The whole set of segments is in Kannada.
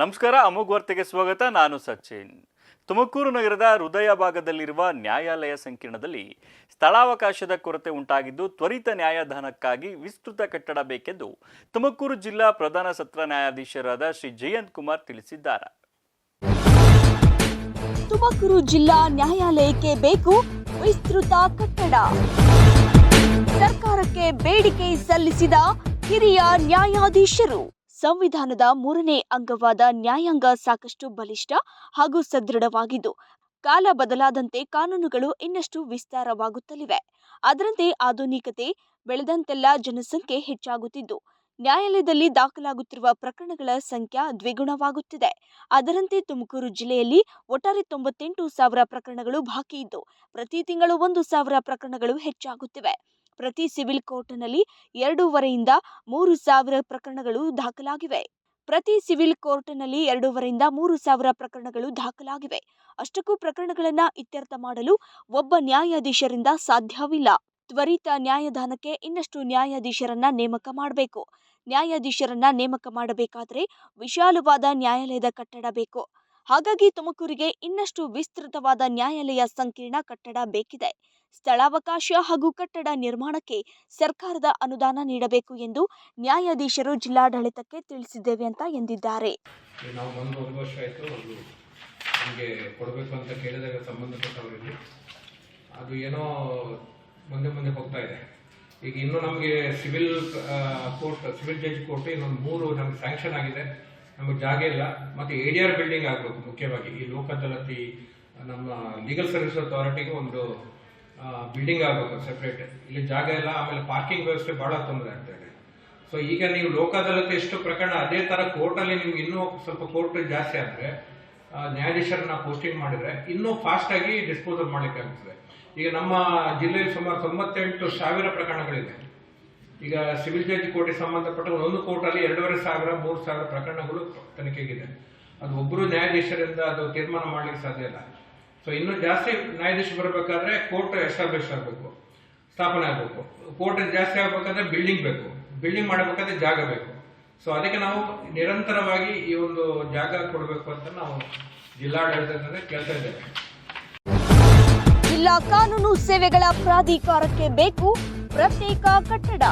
ನಮಸ್ಕಾರ, ಅಮೋಘ್ ವಾರ್ತೆಗೆ ಸ್ವಾಗತ. ನಾನು ಸಚಿನ್. ತುಮಕೂರು ನಗರದ ಹೃದಯ ಭಾಗದಲ್ಲಿರುವ ನ್ಯಾಯಾಲಯ ಸಂಕೀರ್ಣದಲ್ಲಿ ಸ್ಥಳಾವಕಾಶದ ಕೊರತೆ ಉಂಟಾಗಿದ್ದು, ತ್ವರಿತ ನ್ಯಾಯದಾನಕ್ಕಾಗಿ ವಿಸ್ತೃತ ಕಟ್ಟಡ ಬೇಕೆಂದು ತುಮಕೂರು ಜಿಲ್ಲಾ ಪ್ರಧಾನ ಸತ್ರ ನ್ಯಾಯಾಧೀಶರಾದ ಶ್ರೀ ಜಯಂತ್ ಕುಮಾರ್ ತಿಳಿಸಿದ್ದಾರೆ. ತುಮಕೂರು ಜಿಲ್ಲಾ ನ್ಯಾಯಾಲಯಕ್ಕೆ ಬೇಕು ವಿಸ್ತೃತ ಕಟ್ಟಡ. ಸರ್ಕಾರಕ್ಕೆ ಬೇಡಿಕೆ ಸಲ್ಲಿಸಿದ ಹಿರಿಯ ನ್ಯಾಯಾಧೀಶರು. ಸಂವಿಧಾನದ ಮೂರನೇ ಅಂಗವಾದ ನ್ಯಾಯಾಂಗ ಸಾಕಷ್ಟು ಬಲಿಷ್ಠ ಹಾಗೂ ಸದೃಢವಾಗಿದ್ದು, ಕಾಲ ಬದಲಾದಂತೆ ಕಾನೂನುಗಳು ಇನ್ನಷ್ಟು ವಿಸ್ತಾರವಾಗುತ್ತಲಿವೆ. ಅದರಂತೆ ಆಧುನಿಕತೆ ಬೆಳೆದಂತೆಲ್ಲ ಜನಸಂಖ್ಯೆ ಹೆಚ್ಚಾಗುತ್ತಿದ್ದು, ನ್ಯಾಯಾಲಯದಲ್ಲಿ ದಾಖಲಾಗುತ್ತಿರುವ ಪ್ರಕರಣಗಳ ಸಂಖ್ಯೆ ದ್ವಿಗುಣವಾಗುತ್ತಿದೆ. ಅದರಂತೆ ತುಮಕೂರು ಜಿಲ್ಲೆಯಲ್ಲಿ ಒಟ್ಟಾರೆ ತೊಂಬತ್ತೆಂಟು ಸಾವಿರ ಪ್ರಕರಣಗಳು ಬಾಕಿ ಇದ್ದು ಪ್ರತಿ ತಿಂಗಳು ಒಂದು ಸಾವಿರ ಪ್ರಕರಣಗಳು ಹೆಚ್ಚಾಗುತ್ತಿವೆ. ಪ್ರತಿ ಸಿವಿಲ್ ಕೋರ್ಟ್ನಲ್ಲಿ ಎರಡೂವರೆಯಿಂದ ಮೂರು ಸಾವಿರ ಪ್ರಕರಣಗಳು ದಾಖಲಾಗಿವೆ. ಪ್ರತಿ ಸಿವಿಲ್ ಕೋರ್ಟ್ನಲ್ಲಿ ಎರಡೂವರೆಯಿಂದ ಮೂರು ಸಾವಿರ ಪ್ರಕರಣಗಳು ದಾಖಲಾಗಿವೆ. ಅಷ್ಟಕ್ಕೂ ಪ್ರಕರಣಗಳನ್ನು ಇತ್ಯರ್ಥ ಮಾಡಲು ಒಬ್ಬ ನ್ಯಾಯಾಧೀಶರಿಂದ ಸಾಧ್ಯವಿಲ್ಲ. ತ್ವರಿತ ನ್ಯಾಯದಾನಕ್ಕೆ ಇನ್ನಷ್ಟು ನ್ಯಾಯಾಧೀಶರನ್ನ ನೇಮಕ ಮಾಡಬೇಕು. ನ್ಯಾಯಾಧೀಶರನ್ನ ನೇಮಕ ಮಾಡಬೇಕಾದ್ರೆ ವಿಶಾಲವಾದ ನ್ಯಾಯಾಲಯದ ಕಟ್ಟಡ ಬೇಕು. ಹಾಗಾಗಿ ತುಮಕೂರಿಗೆ ಇನ್ನಷ್ಟು ವಿಸ್ತೃತವಾದ ನ್ಯಾಯಾಲಯ ಸಂಕೀರ್ಣ ಕಟ್ಟಡ ಬೇಕಿದೆ. ಸ್ಥಳಾವಕಾಶ ಹಾಗೂ ಕಟ್ಟಡ ನಿರ್ಮಾಣಕ್ಕೆ ಸರ್ಕಾರದ ಅನುದಾನ ನೀಡಬೇಕು ಎಂದು ನ್ಯಾಯಾಧೀಶರು ಜಿಲ್ಲಾಡಳಿತಕ್ಕೆ ತಿಳಿಸಿದ್ದೇವೆ ಅಂತ ಎಂದಿದ್ದಾರೆ. ಕೊಡಬೇಕು ಅಂತ ಕೇಳಿದಾಗ ಸಂಬಂಧಪಟ್ಟವರಿಗೆ ಅದು ಏನೋ ಮುಂದೆ ಮುಂದೆ ಹೋಗ್ತಾ ಇದೆ. ಈಗ ಇನ್ನು ನಮಗೆ civil court, civil judge court ಇನ್ನೊಂದು ಮೂರು ನಮ್ಗೆ ಸ್ಯಾಂಕ್ಷನ್ ಆಗಿದೆ. ನಮಗೆ ಜಾಗ ಇಲ್ಲ. ಮತ್ತು ಎ ಡಿ ಆರ್ ಬಿಲ್ಡಿಂಗ್ ಆಗಬೇಕು ಮುಖ್ಯವಾಗಿ. ಈ ಲೋಕ ಅದಾಲತಿ ನಮ್ಮ ಲೀಗಲ್ ಸರ್ವಿಸ್ ಅಥಾರಿಟಿಗೆ ಒಂದು ಬಿಲ್ಡಿಂಗ್ ಆಗಬೇಕು ಸೆಪ್ರೇಟ್ ಇಲ್ಲಿ ಜಾಗ ಇಲ್ಲ, ಆಮೇಲೆ ಪಾರ್ಕಿಂಗ್ ವ್ಯವಸ್ಥೆ ಭಾಳ ತೊಂದರೆ ಆಗ್ತಾ ಇದೆ. ಸೊ ಈಗ ನೀವು ಲೋಕ ಅದಾಲತ್ ಎಷ್ಟು ಪ್ರಕರಣ, ಅದೇ ತರ ಕೋರ್ಟ್ ಅಲ್ಲಿ ನಿಮ್ಗೆ ಇನ್ನೂ ಸ್ವಲ್ಪ ಕೋರ್ಟ್ ಜಾಸ್ತಿ ಆದ್ರೆ ನ್ಯಾಯಾಧೀಶರನ್ನ ಪೋಸ್ಟಿಂಗ್ ಮಾಡಿದ್ರೆ ಇನ್ನೂ ಫಾಸ್ಟ್ ಆಗಿ ಡಿಸ್ಪೋಸಲ್ ಮಾಡ್ಲಿಕ್ಕೆ ಆಗ್ತದೆ ಈಗ ನಮ್ಮ ಜಿಲ್ಲೆಯಲ್ಲಿ ಸುಮಾರು ತೊಂಬತ್ತೆಂಟು ಸಾವಿರ ಪ್ರಕರಣಗಳಿದೆ. ಈಗ ಸಿವಿಲ್ ಜಡ್ಜ್ ಕೋರ್ಟಿಗೆ ಸಂಬಂಧಪಟ್ಟ ಒಂದು ಕೋರ್ಟ್ ಅಲ್ಲಿ ಎರಡೂವರೆ ಸಾವಿರ, ಮೂರು ಸಾವಿರ ಪ್ರಕರಣಗಳು ತನಿಖೆಗಿದೆ. ಅದು ಒಬ್ಬರು ನ್ಯಾಯಾಧೀಶರಿಂದ ಅದು ತೀರ್ಮಾನ ಮಾಡ್ಲಿಕ್ಕೆ ಸಾಧ್ಯ ಇಲ್ಲ. ಸೊ ಇನ್ನೂ ಜಾಸ್ತಿ ನ್ಯಾಯಾಧೀಶ ಬರಬೇಕಾದ್ರೆ ಕೋರ್ಟ್ ಎಸ್ಟಾಬ್ಲಿಷ್ ಆಗಬೇಕು, ಸ್ಥಾಪನೆ ಆಗಬೇಕು. ಕೋರ್ಟ್ ಜಾಸ್ತಿ ಆಗಬೇಕಂದ್ರೆ ಬಿಲ್ಡಿಂಗ್ ಬೇಕು, ಬಿಲ್ಡಿಂಗ್ ಮಾಡಬೇಕಾದ್ರೆ ಜಾಗ ಬೇಕು. ಸೊ ಅದಕ್ಕೆ ನಾವು ನಿರಂತರವಾಗಿ ಈ ಒಂದು ಜಾಗ ಕೊಡಬೇಕು ಅಂತ ನಾವು ಜಿಲ್ಲಾಡಳಿತದಿಂದ ಕೇಳ್ತಾ ಇದ್ದೇವೆ. ಜಿಲ್ಲಾ ಕಾನೂನು ಸೇವೆಗಳ ಪ್ರಾಧಿಕಾರಕ್ಕೆ ಬೇಕು. ಪ್ರತ್ಯೇಕ ಕಟ್ಟಡ.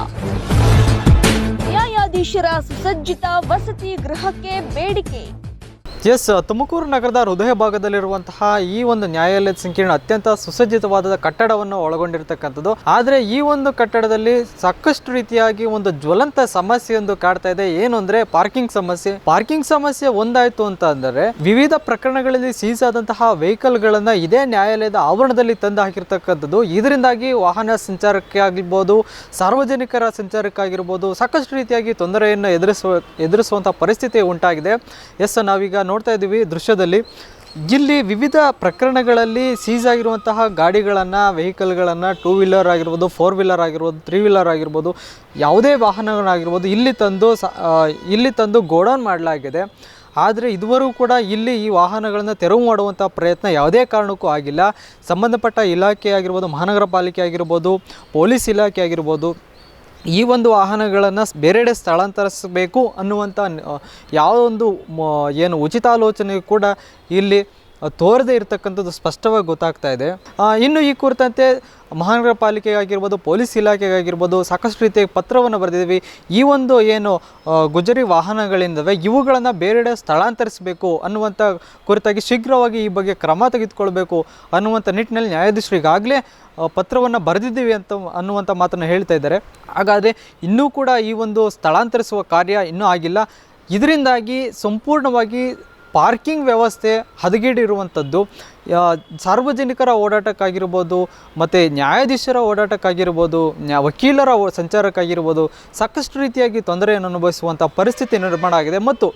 ನ್ಯಾಯಾಧೀಶರ ಸುಸಜ್ಜಿತ ವಸತಿ ಗೃಹಕ್ಕೆ ಬೇಡಿಕೆ. ಎಸ್, ತುಮಕೂರು ನಗರದ ಹೃದಯ ಭಾಗದಲ್ಲಿರುವಂತಹ ಈ ಒಂದು ನ್ಯಾಯಾಲಯದ ಸಂಕೀರ್ಣ ಅತ್ಯಂತ ಸುಸಜ್ಜಿತವಾದ ಕಟ್ಟಡವನ್ನು ಒಳಗೊಂಡಿರ್ತಕ್ಕಂಥದ್ದು. ಆದರೆ ಈ ಒಂದು ಕಟ್ಟಡದಲ್ಲಿ ಸಾಕಷ್ಟು ರೀತಿಯಾಗಿ ಒಂದು ಜ್ವಲಂತ ಸಮಸ್ಯೆ ಒಂದು ಕಾಡ್ತಾ ಇದೆ. ಏನು ಅಂದ್ರೆ ಪಾರ್ಕಿಂಗ್ ಸಮಸ್ಯೆ. ಪಾರ್ಕಿಂಗ್ ಸಮಸ್ಯೆ ಒಂದಾಯ್ತು ಅಂತ ಅಂದರೆ ವಿವಿಧ ಪ್ರಕರಣಗಳಲ್ಲಿ ಸೀಸ್ ಆದಂತಹ ವೆಹಿಕಲ್ಗಳನ್ನ ಇದೇ ನ್ಯಾಯಾಲಯದ ಆವರಣದಲ್ಲಿ ತಂದು ಹಾಕಿರ್ತಕ್ಕಂಥದ್ದು. ಇದರಿಂದಾಗಿ ವಾಹನ ಸಂಚಾರಕ್ಕೆ ಆಗಿರ್ಬೋದು ಸಾರ್ವಜನಿಕರ ಸಂಚಾರಕ್ಕಾಗಿರ್ಬೋದು ಸಾಕಷ್ಟು ರೀತಿಯಾಗಿ ತೊಂದರೆಯನ್ನು ಎದುರಿಸುವ, ಎದುರಿಸುವಂತಹ ಪರಿಸ್ಥಿತಿ ಉಂಟಾಗಿದೆ. ಎಸ್, ನಾವೀಗ ನೋಡ್ತಾ ಇದ್ದೀವಿ ದೃಶ್ಯದಲ್ಲಿ. ಇಲ್ಲಿ ವಿವಿಧ ಪ್ರಕರಣಗಳಲ್ಲಿ ಸೀಸ್ ಆಗಿರುವಂತಹ ಗಾಡಿಗಳನ್ನು ವೆಹಿಕಲ್ಗಳನ್ನು ಟೂ ವೀಲರ್ ಆಗಿರ್ಬೋದು ಫೋರ್ ವೀಲರ್ ಆಗಿರ್ಬೋದು ತ್ರೀ ವೀಲರ್ ಆಗಿರ್ಬೋದು, ಯಾವುದೇ ವಾಹನಗಳಾಗಿರ್ಬೋದು ಇಲ್ಲಿ ತಂದು ಇಲ್ಲಿ ತಂದು ಗೋಡೌನ್ ಮಾಡಲಾಗಿದೆ. ಆದರೆ ಇದುವರೆಗೂ ಕೂಡ ಇಲ್ಲಿ ಈ ವಾಹನಗಳನ್ನು ತೆರವು ಮಾಡುವಂಥ ಪ್ರಯತ್ನ ಯಾವುದೇ ಕಾರಣಕ್ಕೂ ಆಗಿಲ್ಲ. ಸಂಬಂಧಪಟ್ಟ ಇಲಾಖೆ ಆಗಿರ್ಬೋದು, ಮಹಾನಗರ ಪಾಲಿಕೆ ಆಗಿರ್ಬೋದು, ಪೊಲೀಸ್ ಇಲಾಖೆ ಆಗಿರ್ಬೋದು ಈ ಒಂದು ವಾಹನಗಳನ್ನು ಬೇರೆಡೆ ಸ್ಥಳಾಂತರಿಸಬೇಕು ಅನ್ನುವಂಥ ಒಂದು ಏನು ಉಚಿತಾಲೋಚನೆ ಕೂಡ ಇಲ್ಲಿ ತೋರದೇ ಇರತಕ್ಕಂಥದ್ದು ಸ್ಪಷ್ಟವಾಗಿ ಗೊತ್ತಾಗ್ತಾ ಇದೆ. ಇನ್ನು ಈ ಕುರಿತಂತೆ ಮಹಾನಗರ ಪಾಲಿಕೆಗಾಗಿರ್ಬೋದು, ಪೊಲೀಸ್ ಇಲಾಖೆಗಾಗಿರ್ಬೋದು ಸಾಕಷ್ಟು ರೀತಿಯ ಪತ್ರವನ್ನು ಬರೆದಿದ್ದೀವಿ. ಈ ಒಂದು ಏನು ಗುಜರಿ ವಾಹನಗಳಿಂದವೆ ಇವುಗಳನ್ನು ಬೇರೆಡೆ ಸ್ಥಳಾಂತರಿಸಬೇಕು ಅನ್ನುವಂಥ ಕುರಿತಾಗಿ ಶೀಘ್ರವಾಗಿ ಈ ಬಗ್ಗೆ ಕ್ರಮ ತೆಗೆದುಕೊಳ್ಬೇಕು ಅನ್ನುವಂಥ ನಿಟ್ಟಿನಲ್ಲಿ ನ್ಯಾಯಾಧೀಶರು ಈಗಾಗಲೇ ಪತ್ರವನ್ನು ಬರೆದಿದ್ದೀವಿ ಅಂತ ಅನ್ನುವಂಥ ಮಾತನ್ನು ಹೇಳ್ತಾ ಇದ್ದಾರೆ. ಹಾಗಾದರೆ ಇನ್ನೂ ಕೂಡ ಈ ಒಂದು ಸ್ಥಳಾಂತರಿಸುವ ಕಾರ್ಯ ಇನ್ನೂ ಆಗಿಲ್ಲ. ಇದರಿಂದಾಗಿ ಸಂಪೂರ್ಣವಾಗಿ ಪಾರ್ಕಿಂಗ್ ವ್ಯವಸ್ಥೆ ಹದಗೆಡಿರುವಂಥದ್ದು. ಸಾರ್ವಜನಿಕರ ಓಡಾಟಕ್ಕಾಗಿರ್ಬೋದು, ಮತ್ತು ನ್ಯಾಯಾಧೀಶರ ಓಡಾಟಕ್ಕಾಗಿರ್ಬೋದು, ನ್ಯಾ, ವಕೀಲರ ಸಂಚಾರಕ್ಕಾಗಿರ್ಬೋದು, ಸಾಕಷ್ಟು ರೀತಿಯಾಗಿ ತೊಂದರೆಯನ್ನು ಅನುಭವಿಸುವಂಥ ಪರಿಸ್ಥಿತಿ ನಿರ್ಮಾಣ ಆಗಿದೆ. ಮತ್ತು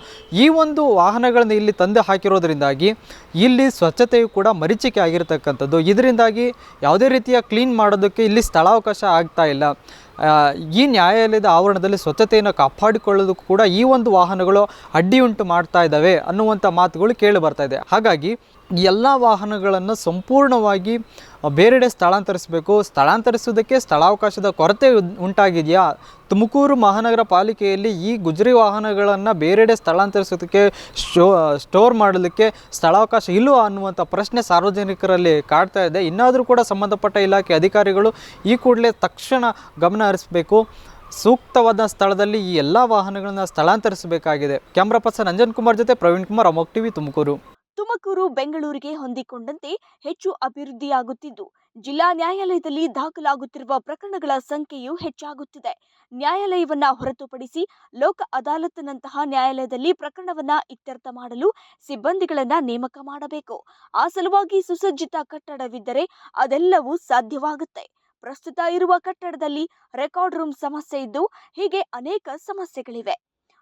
ಈ ಒಂದು ವಾಹನಗಳನ್ನು ಇಲ್ಲಿ ತಂದು ಹಾಕಿರೋದ್ರಿಂದಾಗಿ ಇಲ್ಲಿ ಸ್ವಚ್ಛತೆಯು ಕೂಡ ಮರೀಚಿಕೆ ಆಗಿರತಕ್ಕಂಥದ್ದು. ಇದರಿಂದಾಗಿ ಯಾವುದೇ ರೀತಿಯ ಕ್ಲೀನ್ ಮಾಡೋದಕ್ಕೆ ಇಲ್ಲಿ ಸ್ಥಳಾವಕಾಶ ಆಗ್ತಾ ಇಲ್ಲ. ಈ ನ್ಯಾಯಾಲಯದ ಆವರಣದಲ್ಲಿ ಸ್ವಚ್ಛತೆಯನ್ನು ಕಾಪಾಡಿಕೊಳ್ಳೋದಕ್ಕೂ ಕೂಡ ಈ ಒಂದು ವಾಹನಗಳು ಅಡ್ಡಿಯುಂಟು ಮಾಡ್ತಾ ಇದ್ದಾವೆ ಅನ್ನುವಂಥ ಮಾತುಗಳು ಕೇಳಿ ಬರ್ತಾ ಇದೆ. ಹಾಗಾಗಿ ಎಲ್ಲ ವಾಹನಗಳನ್ನು ಸಂಪೂರ್ಣವಾಗಿ ಬೇರೆಡೆ ಸ್ಥಳಾಂತರಿಸಬೇಕು. ಸ್ಥಳಾಂತರಿಸುವುದಕ್ಕೆ ಸ್ಥಳಾವಕಾಶದ ಕೊರತೆ ಉಂಟಾಗಿದೆಯಾ? ತುಮಕೂರು ಮಹಾನಗರ ಪಾಲಿಕೆಯಲ್ಲಿ ಈ ಗುಜರಿ ವಾಹನಗಳನ್ನು ಬೇರೆಡೆ ಸ್ಥಳಾಂತರಿಸೋದಕ್ಕೆ, ಶೋ ಸ್ಟೋರ್ ಮಾಡಲಿಕ್ಕೆ ಸ್ಥಳಾವಕಾಶ ಇಲ್ಲೋ ಅನ್ನುವಂಥ ಪ್ರಶ್ನೆ ಸಾರ್ವಜನಿಕರಲ್ಲಿ ಕಾಡ್ತಾ ಇದೆ. ಇನ್ನಾದರೂ ಕೂಡ ಸಂಬಂಧಪಟ್ಟ ಇಲಾಖೆ ಅಧಿಕಾರಿಗಳು ಈ ಕೂಡಲೇ ತಕ್ಷಣ ಗಮನ ಹರಿಸಬೇಕು. ಸೂಕ್ತವಾದ ಸ್ಥಳದಲ್ಲಿ ಈ ಎಲ್ಲ ವಾಹನಗಳನ್ನು ಸ್ಥಳಾಂತರಿಸಬೇಕಾಗಿದೆ. ಕ್ಯಾಮ್ರಾ ಪರ್ಸನ್ ಅಂಜನ್ ಕುಮಾರ್ ಜೊತೆ ಪ್ರವೀಣ್ ಕುಮಾರ್, ಅಮೋಕ್ ಟಿವಿ, ತುಮಕೂರು. ತುಮಕೂರು, ಬೆಂಗಳೂರಿಗೆ ಹೊಂದಿಕೊಂಡಂತೆ ಹೆಚ್ಚು ಅಭಿವೃದ್ಧಿಯಾಗುತ್ತಿದ್ದು, ಜಿಲ್ಲಾ ನ್ಯಾಯಾಲಯದಲ್ಲಿ ದಾಖಲಾಗುತ್ತಿರುವ ಪ್ರಕರಣಗಳ ಸಂಖ್ಯೆಯೂ ಹೆಚ್ಚಾಗುತ್ತಿದೆ. ನ್ಯಾಯಾಲಯವನ್ನ ಹೊರತುಪಡಿಸಿ ಲೋಕ ಅದಾಲತ್ನಂತಹ ನ್ಯಾಯಾಲಯದಲ್ಲಿ ಪ್ರಕರಣವನ್ನ ಇತ್ಯರ್ಥ ಮಾಡಲು ಸಿಬ್ಬಂದಿಗಳನ್ನ ನೇಮಕ ಮಾಡಬೇಕು. ಆ ಸಲುವಾಗಿ ಸುಸಜ್ಜಿತ ಕಟ್ಟಡವಿದ್ದರೆ ಅದೆಲ್ಲವೂ ಸಾಧ್ಯವಾಗುತ್ತೆ. ಪ್ರಸ್ತುತ ಇರುವ ಕಟ್ಟಡದಲ್ಲಿ ರೆಕಾರ್ಡ್ ರೂಮ್ ಸಮಸ್ಯೆ ಇದ್ದು, ಹೀಗೆ ಅನೇಕ ಸಮಸ್ಯೆಗಳಿವೆ.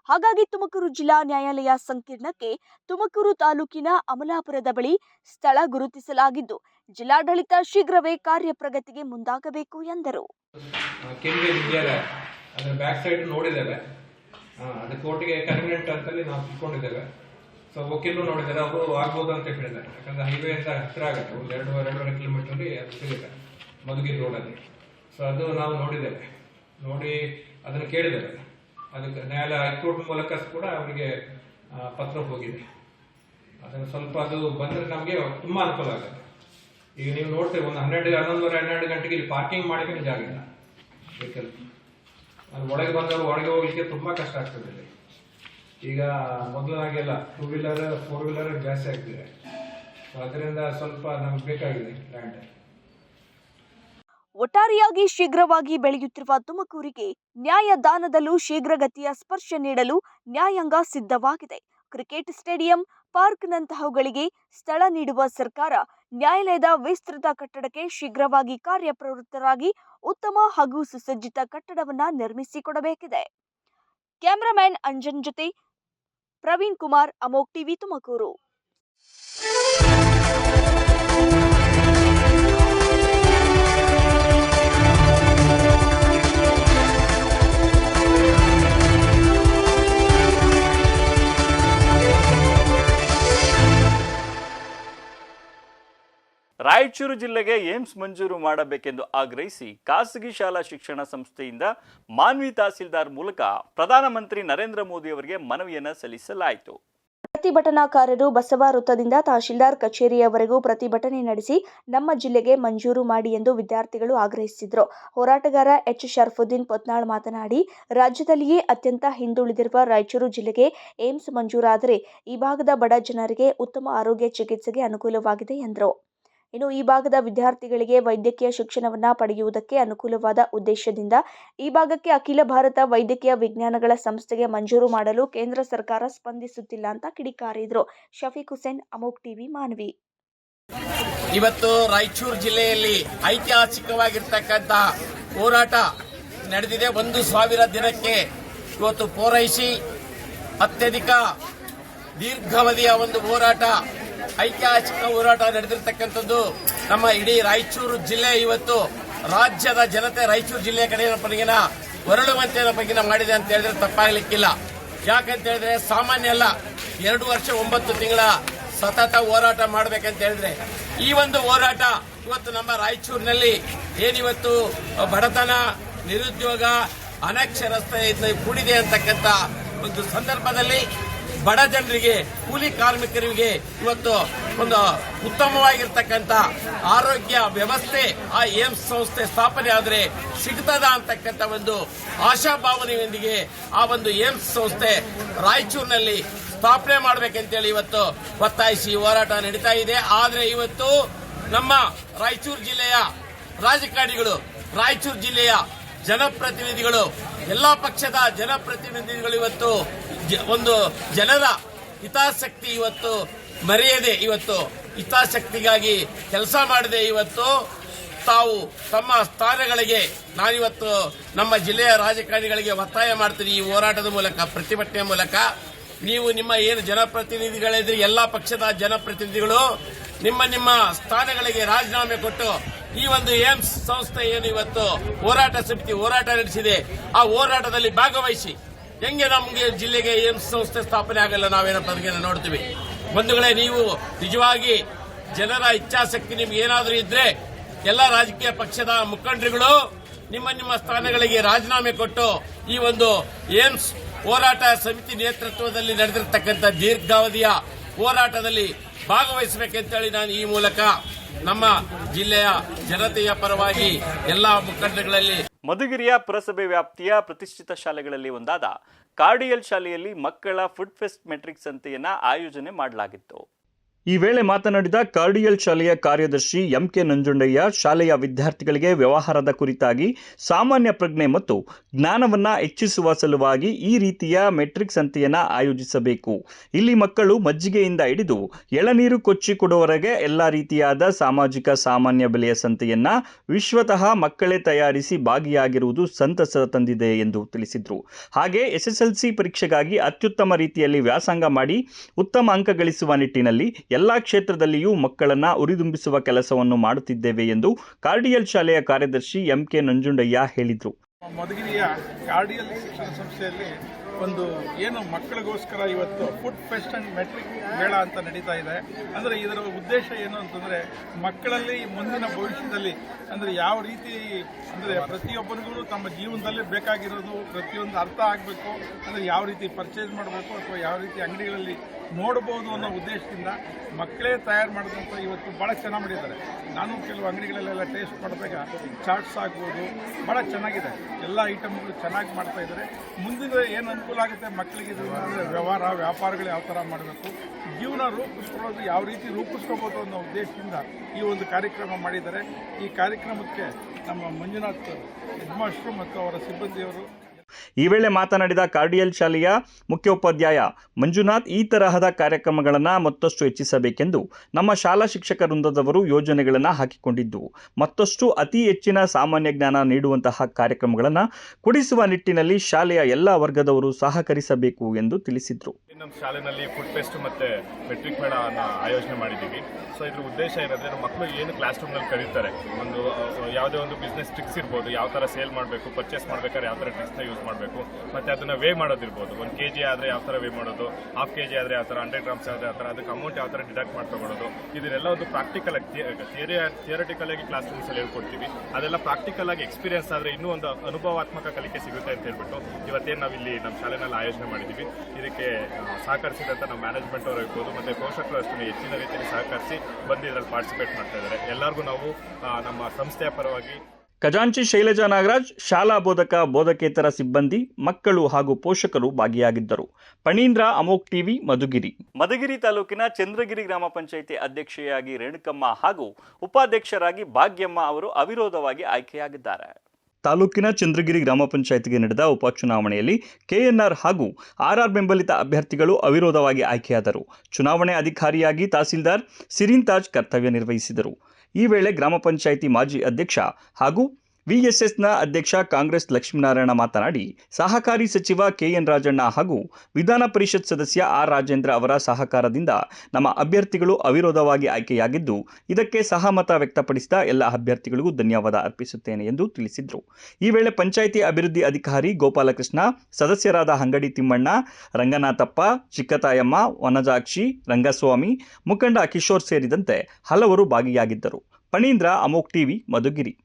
ಹಾಗಾಗಿ ತುಮಕೂರು ಜಿಲ್ಲಾ ನ್ಯಾಯಾಲಯ ಸಂಕೀರ್ಣಕ್ಕೆ ತುಮಕೂರು ತಾಲೂಕಿನ ಅಮಲಾಪುರದ ಬಳಿ ಸ್ಥಳ ಗುರುತಿಸಲಾಗಿದ್ದು, ಜಿಲ್ಲಾಡಳಿತ ಶೀಘ್ರವೇ ಕಾರ್ಯಪ್ರಗತಿಗೆ ಮುಂದಾಗಬೇಕು ಎಂದರು. ಬ್ಯಾಕ್ ಸೈಡ್ ಕೋರ್ಟಿಗೆ ಸೊ ವಕೀಲರು ನೋಡಿದ್ದಾರೆ. ಅವರು ಆಗ್ಬೋದು ಅಂತ ಹೇಳಿದ್ದಾರೆ. ಯಾಕಂದ್ರೆ ಹೈವೇ ಅಂತ ಹತ್ತಿರ ಆಗುತ್ತೆ. ಒಂದು ಎರಡು, ಎರಡೂವರೆ ಕಿಲೋಮೀಟರ್ ಅಲ್ಲಿ ಅದು ಸಿಗುತ್ತೆ. ಮಧುಗಿರಿ ರೋಡಲ್ಲಿ ಸೊ ಅದು ನಾವು ನೋಡಿದ್ದೇವೆ. ನೋಡಿ ಅದನ್ನು ಕೇಳಿದ್ದೇವೆ. ಅದಕ್ಕೆ ನ್ಯಾಯಾಲಯ ಹೈಕೋರ್ಟ್ ಮೂಲಕ ಕೂಡ ಅವರಿಗೆ ಪತ್ರ ಹೋಗಿದೆ. ಅದನ್ನು ಸ್ವಲ್ಪ ಅದು ಬಂದರೆ ನಮಗೆ ತುಂಬಾ ಅನುಕೂಲ ಆಗುತ್ತೆ. ಈಗ ನೀವು ನೋಡ್ತೀವಿ, ಒಂದು ಹನ್ನೆರಡು, ಹನ್ನೊಂದುವರೆ, ಹನ್ನೆರಡು ಗಂಟೆಗೆ ಇಲ್ಲಿ ಪಾರ್ಕಿಂಗ್ ಮಾಡಕ್ಕೆ ಜಾಗ ಇಲ್ಲ. ವೆಹಿಕಲ್ ಅದು ಒಳಗೆ ಬಂದವರು ಒಳಗೆ ಹೋಗ್ಲಿಕ್ಕೆ ತುಂಬಾ ಕಷ್ಟ ಆಗ್ತದೆ ಇಲ್ಲಿ. ಈಗ ಮೊದಲಾಗೆಲ್ಲ ಟೂ ವೀಲರ್ ಫೋರ್ ವೀಲರ್ ಜಾಸ್ತಿ ಆಗ್ತಿದೆ. ಅದರಿಂದ ಸ್ವಲ್ಪ ನಮ್ಗೆ ಬೇಕಾಗಿದೆ ಲ್ಯಾಂಡ್ ಒಟ್ಟಾರೆಯಾಗಿ ಶೀಘ್ರವಾಗಿ ಬೆಳೆಯುತ್ತಿರುವ ತುಮಕೂರಿಗೆ ನ್ಯಾಯದಾನದಲ್ಲೂ ಶೀಘ್ರಗತಿಯ ಸ್ಪರ್ಶ ನೀಡಲು ನ್ಯಾಯಾಂಗ ಸಿದ್ಧವಾಗಿದೆ. ಕ್ರಿಕೆಟ್ ಸ್ಟೇಡಿಯಂ, ಪಾರ್ಕ್ನಂತಹವುಗಳಿಗೆ ಸ್ಥಳ ನೀಡುವ ಸರ್ಕಾರ ನ್ಯಾಯಾಲಯದ ವಿಸ್ತೃತ ಕಟ್ಟಡಕ್ಕೆ ಶೀಘ್ರವಾಗಿ ಕಾರ್ಯಪ್ರವೃತ್ತರಾಗಿ ಉತ್ತಮ ಹಾಗೂ ಸುಸಜ್ಜಿತ ಕಟ್ಟಡವನ್ನು ನಿರ್ಮಿಸಿಕೊಡಬೇಕಿದೆ. ಕ್ಯಾಮರಾಮ್ಯಾನ್ ಅಂಜನ್ ಜೊತೆ ಪ್ರವೀಣ್ ಕುಮಾರ್, ಅಮೋಕ್ ಟಿವಿ ತುಮಕೂರು. ರಾಯಚೂರು ಜಿಲ್ಲೆಗೆ ಏಮ್ಸ್ ಮಂಜೂರು ಮಾಡಬೇಕೆಂದು ಆಗ್ರಹಿಸಿ ಖಾಸಗಿ ಶಾಲಾ ಶಿಕ್ಷಣ ಸಂಸ್ಥೆಯಿಂದ ಮಾನ್ವಿ ತಹಸೀಲ್ದಾರ್ ಮೂಲಕ ಪ್ರಧಾನಮಂತ್ರಿ ನರೇಂದ್ರ ಮೋದಿ ಅವರಿಗೆ ಮನವಿಯನ್ನು ಸಲ್ಲಿಸಲಾಯಿತು. ಪ್ರತಿಭಟನಾಕಾರರು ಬಸವ ವೃತ್ತದಿಂದ ತಹಶೀಲ್ದಾರ್ ಕಚೇರಿಯವರೆಗೂ ಪ್ರತಿಭಟನೆ ನಡೆಸಿ ನಮ್ಮ ಜಿಲ್ಲೆಗೆ ಮಂಜೂರು ಮಾಡಿ ಎಂದು ವಿದ್ಯಾರ್ಥಿಗಳು ಆಗ್ರಹಿಸಿದರು. ಹೋರಾಟಗಾರ ಎಚ್ ಶರ್ಫುದ್ದೀನ್ ಪೊತ್ನಾಳ್ ಮಾತನಾಡಿ, ರಾಜ್ಯದಲ್ಲಿಯೇ ಅತ್ಯಂತ ಹಿಂದುಳಿದಿರುವ ರಾಯಚೂರು ಜಿಲ್ಲೆಗೆ ಏಮ್ಸ್ ಮಂಜೂರಾದರೆ ಈ ಭಾಗದ ಬಡ ಜನರಿಗೆ ಉತ್ತಮ ಆರೋಗ್ಯ ಚಿಕಿತ್ಸೆಗೆ ಅನುಕೂಲವಾಗಿದೆ ಎಂದರು. ಇನ್ನು ಈ ಭಾಗದ ವಿದ್ಯಾರ್ಥಿಗಳಿಗೆ ವೈದ್ಯಕೀಯ ಶಿಕ್ಷಣವನ್ನ ಪಡೆಯುವುದಕ್ಕೆ ಅನುಕೂಲವಾದ ಉದ್ದೇಶದಿಂದ ಈ ಭಾಗಕ್ಕೆ ಅಖಿಲ ಭಾರತ ವೈದ್ಯಕೀಯ ವಿಜ್ಞಾನಗಳ ಸಂಸ್ಥೆಗೆ ಮಂಜೂರು ಮಾಡಲು ಕೇಂದ್ರ ಸರ್ಕಾರ ಸ್ಪಂದಿಸುತ್ತಿಲ್ಲ ಅಂತ ಕಿಡಿಕಾರಿದ್ರು ಶಫೀಕ್ ಹುಸೇನ್, ಅಮೋಕ್ ಟಿವಿ, ಮಾನವಿ. ಇವತ್ತು ರಾಯಚೂರು ಜಿಲ್ಲೆಯಲ್ಲಿ ಐತಿಹಾಸಿಕವಾಗಿರ್ತಕ್ಕಂಥ ಹೋರಾಟ ನಡೆದಿದೆ. ಒಂದು ಸಾವಿರ ದಿನಕ್ಕೆ ಇವತ್ತು ಪೂರೈಸಿ ಅತ್ಯಧಿಕ ದೀರ್ಘಾವಧಿಯ ಒಂದು ಹೋರಾಟ ಐತಿಹಾಸಿಕ ಹೋರಾಟ ನಡೆದಿರ್ತಕ್ಕಂಥದ್ದು ನಮ್ಮ ಇಡೀ ರಾಯಚೂರು ಜಿಲ್ಲೆ ಇವತ್ತು ರಾಜ್ಯದ ಜನತೆ ರಾಯಚೂರು ಜಿಲ್ಲೆ ಕಡೆ ಬಗೆಗಿನ ಹೊರಳುವಂತೆ ಬಗೆಗಿನ ಮಾಡಿದೆ ಅಂತ ಹೇಳಿದ್ರೆ ತಪ್ಪಾಗಲಿಕ್ಕಿಲ್ಲ. ಯಾಕಂತ ಹೇಳಿದ್ರೆ ಸಾಮಾನ್ಯ ಅಲ್ಲ, ಎರಡು ವರ್ಷ ಒಂಬತ್ತು ತಿಂಗಳ ಸತತ ಹೋರಾಟ ಮಾಡಬೇಕಂತ ಹೇಳಿದ್ರೆ, ಈ ಒಂದು ಹೋರಾಟ ಇವತ್ತು ನಮ್ಮ ರಾಯಚೂರಿನಲ್ಲಿ ಏನಿವತ್ತು ಬಡತನ, ನಿರುದ್ಯೋಗ, ಅನಕ್ಷರಸ್ಥೆ ಕೂಡಿದೆ ಅಂತಕ್ಕಂಥ ಒಂದು ಸಂದರ್ಭದಲ್ಲಿ ಬಡ ಜನರಿಗೆ, ಕೂಲಿ ಕಾರ್ಮಿಕರಿಗೆ ಇವತ್ತು ಒಂದು ಉತ್ತಮವಾಗಿರ್ತಕ್ಕಂಥ ಆರೋಗ್ಯ ವ್ಯವಸ್ಥೆ, ಆ ಏಮ್ಸ್ ಸಂಸ್ಥೆ ಸ್ಥಾಪನೆ ಆದರೆ ಸಿಗ್ತದ ಅಂತಕ್ಕಂಥ ಒಂದು ಆಶಾಭಾವನೆಯೊಂದಿಗೆ ಆ ಒಂದು ಏಮ್ಸ್ ಸಂಸ್ಥೆ ರಾಯಚೂರಿನಲ್ಲಿ ಸ್ಥಾಪನೆ ಮಾಡಬೇಕಂತೇಳಿ ಇವತ್ತು ಒತ್ತಾಯಿಸಿ ಹೋರಾಟ ನಡೀತಾ ಇದೆ. ಆದರೆ ಇವತ್ತು ನಮ್ಮ ರಾಯಚೂರು ಜಿಲ್ಲೆಯ ರಾಜಕಾರಣಿಗಳು, ರಾಯಚೂರು ಜಿಲ್ಲೆಯ ಜನಪ್ರತಿನಿಧಿಗಳು, ಎಲ್ಲಾ ಪಕ್ಷದ ಜನಪ್ರತಿನಿಧಿಗಳು ಇವತ್ತು ಒಂದು ಜನರ ಹಿತಾಸಕ್ತಿ ಇವತ್ತು ಮರೆಯದೆ ಇವತ್ತು ಹಿತಾಸಕ್ತಿಗಾಗಿ ಕೆಲಸ ಮಾಡದೆ ಇವತ್ತು ತಾವು ತಮ್ಮ ಸ್ಥಾನಗಳಿಗೆ, ನಾನಿವತ್ತು ನಮ್ಮ ಜಿಲ್ಲೆಯ ರಾಜಕಾರಣಿಗಳಿಗೆ ಒತ್ತಾಯ ಮಾಡ್ತೀನಿ ಈ ಹೋರಾಟದ ಮೂಲಕ, ಪ್ರತಿಭಟನೆ ಮೂಲಕ. ನೀವು ನಿಮ್ಮ ಏನು ಜನಪ್ರತಿನಿಧಿಗಳಿದ್ರೆ, ಎಲ್ಲಾ ಪಕ್ಷದ ಜನಪ್ರತಿನಿಧಿಗಳು, ನಿಮ್ಮ ನಿಮ್ಮ ಸ್ಥಾನಗಳಿಗೆ ರಾಜೀನಾಮೆ ಕೊಟ್ಟು ಈ ಒಂದು ಏಮ್ಸ್ ಸಂಸ್ಥೆ ಏನು ಇವತ್ತು ಹೋರಾಟ ಸಮಿತಿ ಹೋರಾಟ ನಡೆಸಿದೆ, ಆ ಹೋರಾಟದಲ್ಲಿ ಭಾಗವಹಿಸಿ. ಹೆಂಗೆ ನಮಗೆ ಜಿಲ್ಲೆಗೆ ಏಮ್ಸ್ ಸಂಸ್ಥೆ ಸ್ಥಾಪನೆ ಆಗಲ್ಲ ನಾವೇನಪ್ಪ ಅದಕ್ಕೆ ನೋಡ್ತೀವಿ. ಬಂಧುಗಳೇ, ನೀವು ನಿಜವಾಗಿ ಜನರ ಇಚ್ಛಾಶಕ್ತಿ ನಿಮ್ಗೆ ಏನಾದರೂ ಇದ್ರೆ ಎಲ್ಲ ರಾಜಕೀಯ ಪಕ್ಷದ ಮುಖಂಡರುಗಳು ನಿಮ್ಮ ನಿಮ್ಮ ಸ್ಥಾನಗಳಿಗೆ ರಾಜೀನಾಮೆ ಕೊಟ್ಟು ಈ ಒಂದು ಏಮ್ಸ್ ಹೋರಾಟ ಸಮಿತಿ ನೇತೃತ್ವದಲ್ಲಿ ನಡೆದಿರತಕ್ಕಂಥ ದೀರ್ಘಾವಧಿಯ ಹೋರಾಟದಲ್ಲಿ ಭಾಗವಹಿಸಬೇಕಂತೇಳಿ ನಾನು ಈ ಮೂಲಕ ನಮ್ಮ ಜಿಲ್ಲೆಯ ಜನತೆಯ ಪರವಾಗಿ ಎಲ್ಲ ಮುಖಂಡರುಗಳಲ್ಲಿ ಮಧುಗಿರಿಯ ಪುರಸಭೆ ವ್ಯಾಪ್ತಿಯ ಪ್ರತಿಷ್ಠಿತ ಶಾಲೆಗಳಲ್ಲಿ ಒಂದಾದ ಕಾರ್ಡಿಯಲ್ ಶಾಲೆಯಲ್ಲಿ ಮಕ್ಕಳ ಫುಡ್ ಫೆಸ್ಟ್ ಮೆಟ್ರಿಕ್ ಸಂತೆಯನ್ನ ಆಯೋಜನೆ ಮಾಡಲಾಗಿತ್ತು. ಈ ವೇಳೆ ಮಾತನಾಡಿದ ಕಾರ್ಡಿಯಲ್ ಶಾಲೆಯ ಕಾರ್ಯದರ್ಶಿ ಎಂ ಕೆ ನಂಜುಂಡಯ್ಯ, ಶಾಲೆಯ ವಿದ್ಯಾರ್ಥಿಗಳಿಗೆ ವ್ಯವಹಾರದ ಕುರಿತಾಗಿ ಸಾಮಾನ್ಯ ಪ್ರಜ್ಞೆ ಮತ್ತು ಜ್ಞಾನವನ್ನ ಹೆಚ್ಚಿಸುವ ಸಲುವಾಗಿ ಈ ರೀತಿಯ ಮೆಟ್ರಿಕ್ ಸಂತೆಯನ್ನ ಆಯೋಜಿಸಬೇಕು. ಇಲ್ಲಿ ಮಕ್ಕಳು ಮಜ್ಜಿಗೆಯಿಂದ ಹಿಡಿದು ಎಳನೀರು ಕೊಚ್ಚಿ ಕೊಡುವವರೆಗೆ ಎಲ್ಲ ರೀತಿಯಾದ ಸಾಮಾಜಿಕ ಸಾಮಾನ್ಯ ಬೆಲೆಯ ಸಂತೆಯನ್ನ ವಿಶ್ವತಃ ಮಕ್ಕಳೇ ತಯಾರಿಸಿ ಭಾಗಿಯಾಗಿರುವುದು ಸಂತಸ ತಂದಿದೆ ಎಂದು ತಿಳಿಸಿದರು. ಹಾಗೆ ಎಸ್ಎಸ್ಎಲ್ಸಿ ಪರೀಕ್ಷೆಗಾಗಿ ಅತ್ಯುತ್ತಮ ರೀತಿಯಲ್ಲಿ ವ್ಯಾಸಂಗ ಮಾಡಿ ಉತ್ತಮ ಅಂಕ ಗಳಿಸುವ ನಿಟ್ಟಿನಲ್ಲಿ ಎಲ್ಲ ಕ್ಷೇತ್ರದಲ್ಲಿಯೂ ಮಕ್ಕಳನ್ನ ಉರಿದುಂಬಿಸುವ ಕೆಲಸವನ್ನು ಮಾಡುತ್ತಿದ್ದೇವೆ ಎಂದು ಕಾರ್ಡಿಯಲ್ ಶಾಲೆಯ ಕಾರ್ಯದರ್ಶಿ ಎಂ ಕೆ ನಂಜುಂಡಯ್ಯ ಹೇಳಿದರು. ಮಧುಗಿರಿಯ ಕಾರ್ಡಿಯಲ್ ಶಿಕ್ಷಣ ಸಂಸ್ಥೆಯಲ್ಲಿ ಒಂದು ಏನು ಮಕ್ಕಳಿಗೋಸ್ಕರ ಇವತ್ತು ಫುಡ್ ಫೆಸ್ಟ್ ಅಂಡ್ ಮೆಟ್ರಿಕ್ ಮೇಳ ಅಂತ ನಡೀತಾ ಇದೆ. ಅಂದರೆ ಇದರ ಉದ್ದೇಶ ಏನು ಅಂತಂದರೆ ಮಕ್ಕಳಲ್ಲಿ ಮುಂದಿನ ಭವಿಷ್ಯದಲ್ಲಿ ಅಂದರೆ ಯಾವ ರೀತಿ ಅಂದರೆ ಪ್ರತಿಯೊಬ್ಬರಿಗೂ ತಮ್ಮ ಜೀವನದಲ್ಲಿ ಬೇಕಾಗಿರೋದು ಪ್ರತಿಯೊಂದು ಅರ್ಥ ಆಗಬೇಕು, ಅಂದರೆ ಯಾವ ರೀತಿ ಪರ್ಚೇಸ್ ಮಾಡಬೇಕು ಅಥವಾ ಯಾವ ರೀತಿ ಅಂಗಡಿಗಳಲ್ಲಿ ನೋಡ್ಬೋದು ಅನ್ನೋ ಉದ್ದೇಶದಿಂದ ಮಕ್ಕಳೇ ತಯಾರು ಮಾಡಿದಂಥ ಇವತ್ತು ಭಾಳ ಚೆನ್ನಾಗಿ ಮಾಡಿದ್ದಾರೆ. ನಾನು ಕೆಲವು ಅಂಗಡಿಗಳಲ್ಲೆಲ್ಲ ಟೇಸ್ಟ್ ಮಾಡಿದಾಗ ಚಾಟ್ಸ್ ಆಗ್ಬೋದು ಭಾಳ ಚೆನ್ನಾಗಿದೆ. ಎಲ್ಲ ಐಟಮ್ಗಳು ಚೆನ್ನಾಗಿ ಮಾಡ್ತಾ ಇದ್ದಾರೆ. ಮುಂದಿನ ಏನು ಅನುಕೂಲ ಆಗುತ್ತೆ ಮಕ್ಕಳಿಗೆ ಅಂದರೆ ವ್ಯವಹಾರ, ವ್ಯಾಪಾರಗಳು ಯಾವ ಥರ ಮಾಡಬೇಕು, ಜೀವನ ರೂಪಿಸ್ಕೊಳ್ಳೋದು ಯಾವ ರೀತಿ ರೂಪಿಸ್ಕೋಬೋದು ಅನ್ನೋ ಉದ್ದೇಶದಿಂದ ಈ ಒಂದು ಕಾರ್ಯಕ್ರಮ ಮಾಡಿದ್ದಾರೆ. ಈ ಕಾರ್ಯಕ್ರಮಕ್ಕೆ ನಮ್ಮ ಮಂಜುನಾಥ್ ಹೆಡ್ಮಾಸ್ಟ್ರು ಮತ್ತು ಅವರ ಸಿಬ್ಬಂದಿಯವರು ಈ ವೇಳೆ ಮಾತನಾಡಿದ ಕಾರ್ಡಿಯಲ್ ಶಾಲೆಯ ಮುಖ್ಯೋಪಾಧ್ಯಾಯ ಮಂಜುನಾಥ್ ಈ ತರಹದ ಕಾರ್ಯಕ್ರಮಗಳನ್ನು ಮತ್ತಷ್ಟು ಹೆಚ್ಚಿಸಬೇಕೆಂದು ನಮ್ಮ ಶಾಲಾ ಶಿಕ್ಷಕ ವೃಂದದವರು ಯೋಜನೆಗಳನ್ನು ಹಾಕಿಕೊಂಡಿದ್ದು, ಮತ್ತಷ್ಟು ಅತಿ ಹೆಚ್ಚಿನ ಸಾಮಾನ್ಯ ಜ್ಞಾನ ನೀಡುವಂತಹ ಕಾರ್ಯಕ್ರಮಗಳನ್ನು ಕೊಡಿಸುವ ನಿಟ್ಟಿನಲ್ಲಿ ಶಾಲೆಯ ಎಲ್ಲ ವರ್ಗದವರು ಸಹಕರಿಸಬೇಕು ಎಂದು ತಿಳಿಸಿದರು. ನಮ್ಮ ಶಾಲೆಯಲ್ಲಿ ಫುಡ್ ಫೆಸ್ಟ್ ಮತ್ತೆ ಮೆಟ್ರಿಕ್ ಮೇಳನ ಆಯೋಜನೆ ಮಾಡಿದ್ದೀವಿ. ಸೊ ಇದ್ರ ಉದ್ದೇಶ ಏನಂದ್ರೆ ನಮ್ಮ ಮಕ್ಕಳು ಏನು ಕ್ಲಾಸ್ ರೂಮ್ನಲ್ಲಿ ಕಲಿತಾರೆ, ಒಂದು, ಯಾವುದೇ ಒಂದು ಬಿಸ್ನೆಸ್ ಟ್ರಿಕ್ಸ್ ಇರ್ಬೋದು, ಯಾವ ಥರ ಸೇಲ್ ಮಾಡಬೇಕು ಪರ್ಚೇಸ್ ಮಾಡ್ಬೇಕಾದ್ರೆ ಯಾವ ಥರ ಟ್ರಿಕ್ಸ್ನ ಯೂಸ್ ಮಾಡಬೇಕು. ಮತ್ತೆ ಅದನ್ನ ವೇ ಮಾಡೋದಿರ್ಬೋದು ಒಂದು ಕೆ ಜಿ ಆದರೆ ಯಾವ ಥರ ವೇ ಮಾಡೋದು ಹಾಫ್ ಕೆ ಜಿ ಆದರೆ ಯಾವ ಥರ ಹಂಡ್ರೆಡ್ ಗ್ರಾಮ್ಸ್ ಆದರೆ ಆ ಥರ ಅದಕ್ಕೆ ಅಮೌಂಟ್ ಯಾವ ಥರ ಡಿಡಕ್ಟ್ ಮಾಡಿ ತೊಗೊಳೋದು ಇದನ್ನೆಲ್ಲ ಒಂದು ಪ್ರಾಕ್ಟಿಕಲ್ ಥಿಯರಿ ಥಿಯರಿಟಿಕಲ್ ಆಗಿ ಕ್ಲಾಸ್ ರೂಮ್ಸಲ್ಲಿ ಹೇಳ್ಕೊಡ್ತೀವಿ. ಅದೆಲ್ಲ ಪ್ರಾಕ್ಟಿಕಲ್ ಆಗಿ ಎಕ್ಸ್ಪೀರಿಯನ್ಸ್ ಆದರೆ ಇನ್ನೂ ಒಂದು ಅನುಭವಾತ್ಮಕ ಕಲಿಕೆ ಸಿಗುತ್ತೆ ಅಂತ ಹೇಳ್ಬಿಟ್ಟು ಇವತ್ತೇನು ನಾವು ಇಲ್ಲಿ ನಮ್ಮ ಶಾಲೆನಲ್ಲಿ ಆಯೋಜನೆ ಮಾಡಿದ್ದೀವಿ ಇದಕ್ಕೆ ಸಹಕರಿಸಿದಂಥ ನಮ್ಮ ಮ್ಯಾನೇಜ್ಮೆಂಟ್ ಅವರು ಇರ್ಬೋದು ಮತ್ತು ಪೋಷಕರು ಅಷ್ಟೇ ಹೆಚ್ಚಿನ ರೀತಿಯಲ್ಲಿ ಸಹಕರಿಸಿ ಬಂದು ಇದರಲ್ಲಿ ಪಾರ್ಟಿಸಿಪೇಟ್ ಮಾಡ್ತಾ ಇದ್ದಾರೆ. ಎಲ್ಲರಿಗೂ ನಾವು ನಮ್ಮ ಸಂಸ್ಥೆಯ ಪರವಾಗಿ ಖಜಾಂಚಿ ಶೈಲಜಾ ನಾಗರಾಜ್ ಶಾಲಾ ಬೋಧಕ ಬೋಧಕೇತರ ಸಿಬ್ಬಂದಿ ಮಕ್ಕಳು ಹಾಗೂ ಪೋಷಕರು ಭಾಗಿಯಾಗಿದ್ದರು. ಪಣೀಂದ್ರ ಅಮೋಕ್ ಟಿವಿ ಮಧುಗಿರಿ. ಮಧುಗಿರಿ ತಾಲೂಕಿನ ಚಂದ್ರಗಿರಿ ಗ್ರಾಮ ಪಂಚಾಯಿತಿ ಅಧ್ಯಕ್ಷೆಯಾಗಿ ರೇಣುಕಮ್ಮ ಹಾಗೂ ಉಪಾಧ್ಯಕ್ಷರಾಗಿ ಭಾಗ್ಯಮ್ಮ ಅವರು ಅವಿರೋಧವಾಗಿ ಆಯ್ಕೆಯಾಗಿದ್ದಾರೆ. ತಾಲೂಕಿನ ಚಂದ್ರಗಿರಿ ಗ್ರಾಮ ಪಂಚಾಯತ್ಗೆ ನಡೆದ ಉಪಚುನಾವಣೆಯಲ್ಲಿ ಕೆಎನ್ಆರ್ ಹಾಗೂ ಆರ್ಆರ್ ಬೆಂಬಲಿತ ಅಭ್ಯರ್ಥಿಗಳು ಅವಿರೋಧವಾಗಿ ಆಯ್ಕೆಯಾದರು. ಚುನಾವಣೆ ಅಧಿಕಾರಿಯಾಗಿ ತಹಸೀಲ್ದಾರ್ ಸಿರಿಂತಾಜ್ ಕರ್ತವ್ಯ ನಿರ್ವಹಿಸಿದರು. ಈ ವೇಳೆ ಗ್ರಾಮ ಪಂಚಾಯಿತಿ ಮಾಜಿ ಅಧ್ಯಕ್ಷ ಹಾಗೂ ವಿಎಸ್ಎಸ್ನ ಅಧ್ಯಕ್ಷ ಕಾಂಗ್ರೆಸ್ ಲಕ್ಷ್ಮೀನಾರಾಯಣ ಮಾತನಾಡಿ, ಸಹಕಾರಿ ಸಚಿವ ಕೆಎನ್ ರಾಜಣ್ಣ ಹಾಗೂ ವಿಧಾನ ಪರಿಷತ್ ಸದಸ್ಯ ಆರ್ ರಾಜೇಂದ್ರ ಅವರ ಸಹಕಾರದಿಂದ ನಮ್ಮ ಅಭ್ಯರ್ಥಿಗಳು ಅವಿರೋಧವಾಗಿ ಆಯ್ಕೆಯಾಗಿದ್ದು, ಇದಕ್ಕೆ ಸಹಮತ ವ್ಯಕ್ತಪಡಿಸಿದ ಎಲ್ಲ ಅಭ್ಯರ್ಥಿಗಳಿಗೂ ಧನ್ಯವಾದ ಅರ್ಪಿಸುತ್ತೇನೆ ಎಂದು ತಿಳಿಸಿದರು. ಈ ವೇಳೆ ಪಂಚಾಯಿತಿ ಅಭಿವೃದ್ಧಿ ಅಧಿಕಾರಿ ಗೋಪಾಲಕೃಷ್ಣ, ಸದಸ್ಯರಾದ ಅಂಗಡಿ ತಿಮ್ಮಣ್ಣ, ರಂಗನಾಥಪ್ಪ, ಚಿಕ್ಕತಾಯಮ್ಮ, ವನಜಾಕ್ಷಿ, ರಂಗಸ್ವಾಮಿ, ಮುಖಂಡ ಕಿಶೋರ್ ಸೇರಿದಂತೆ ಹಲವರು ಭಾಗಿಯಾಗಿದ್ದರು. ಪಣೀಂದ್ರ, ಅಮೋಕ್ ಟಿವಿ, ಮಧುಗಿರಿ.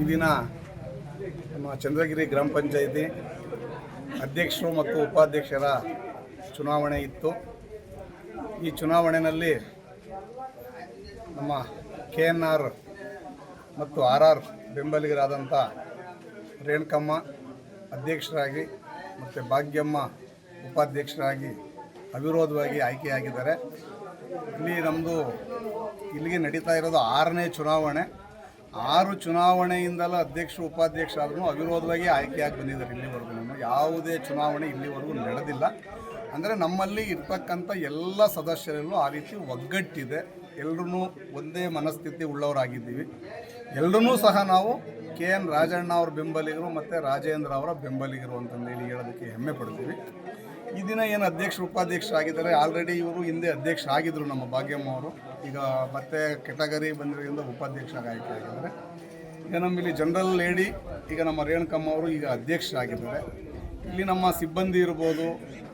ಈ ದಿನ ನಮ್ಮ ಚಂದ್ರಗಿರಿ ಗ್ರಾಮ ಪಂಚಾಯಿತಿ ಅಧ್ಯಕ್ಷರು ಮತ್ತು ಉಪಾಧ್ಯಕ್ಷರ ಚುನಾವಣೆ ಇತ್ತು. ಈ ಚುನಾವಣೆಯಲ್ಲಿ ನಮ್ಮ ಕೆ ಎನ್ ಆರ್ ಮತ್ತು ಆರ್ ಆರ್ ಬೆಂಬಲಿಗರಾದಂಥ ರೇಣುಕಮ್ಮ ಅಧ್ಯಕ್ಷರಾಗಿ ಮತ್ತು ಭಾಗ್ಯಮ್ಮ ಉಪಾಧ್ಯಕ್ಷರಾಗಿ ಅವಿರೋಧವಾಗಿ ಆಯ್ಕೆಯಾಗಿದ್ದಾರೆ. ಇಲ್ಲಿ ನಮ್ಮದು, ಇಲ್ಲಿಗೆ ನಡೀತಾ ಇರೋದು ಆರನೇ ಚುನಾವಣೆ. ಆರು ಚುನಾವಣೆಯಿಂದಲೂ ಉಪಾಧ್ಯಕ್ಷ ಆದ್ರೂ ಅವಿರೋಧವಾಗಿ ಆಯ್ಕೆಯಾಗಿ ಬಂದಿದ್ದಾರೆ ಇಲ್ಲಿವರೆಗೂ. ಯಾವುದೇ ಚುನಾವಣೆ ಇಲ್ಲಿವರೆಗೂ ನಡೆದಿಲ್ಲ. ಅಂದರೆ ನಮ್ಮಲ್ಲಿ ಇರ್ತಕ್ಕಂಥ ಎಲ್ಲ ಸದಸ್ಯರಲ್ಲೂ ಆ ರೀತಿ ಒಗ್ಗಟ್ಟಿದೆ. ಎಲ್ಲರೂ ಒಂದೇ ಮನಸ್ಥಿತಿ ಉಳ್ಳವರಾಗಿದ್ದೀವಿ. ಎಲ್ಲರೂ ಸಹ ನಾವು ಕೆ ಎನ್ ರಾಜಣ್ಣ ಅವ್ರ ಬೆಂಬಲಿಗರು ಮತ್ತು ರಾಜೇಂದ್ರ ಅವರ ಬೆಂಬಲಿಗರು ಅಂತಂದೇಳಿ ಹೇಳೋದಕ್ಕೆ ಹೆಮ್ಮೆ ಪಡ್ತೀವಿ. ಈ ದಿನ ಏನು ಅಧ್ಯಕ್ಷರು ಉಪಾಧ್ಯಕ್ಷರಾಗಿದ್ದಾರೆ. ಆಲ್ರೆಡಿ ಇವರು ಹಿಂದೆ ಅಧ್ಯಕ್ಷ ಅಧ್ಯಕ್ಷರಾಗಿದ್ದರು ನಮ್ಮ ಭಾಗ್ಯಮ್ಮ ಅವರು. ಈಗ ಮತ್ತೆ ಕೆಟಗರಿ ಬಂದಿರೋದ್ರಿಂದ ಉಪಾಧ್ಯಕ್ಷರಾಗಿ ಆಯ್ಕೆ ಆಗಿದ್ದಾರೆ. ಈಗ ನಮ್ಮಲ್ಲಿ ಜನರಲ್ ಲೇಡಿ, ಈಗ ನಮ್ಮ ರೇಣುಕಮ್ಮ ಅವರು ಈಗ ಅಧ್ಯಕ್ಷರಾಗಿದ್ದಾರೆ. ಇಲ್ಲಿ ನಮ್ಮ ಸಿಬ್ಬಂದಿ ಇರ್ಬೋದು,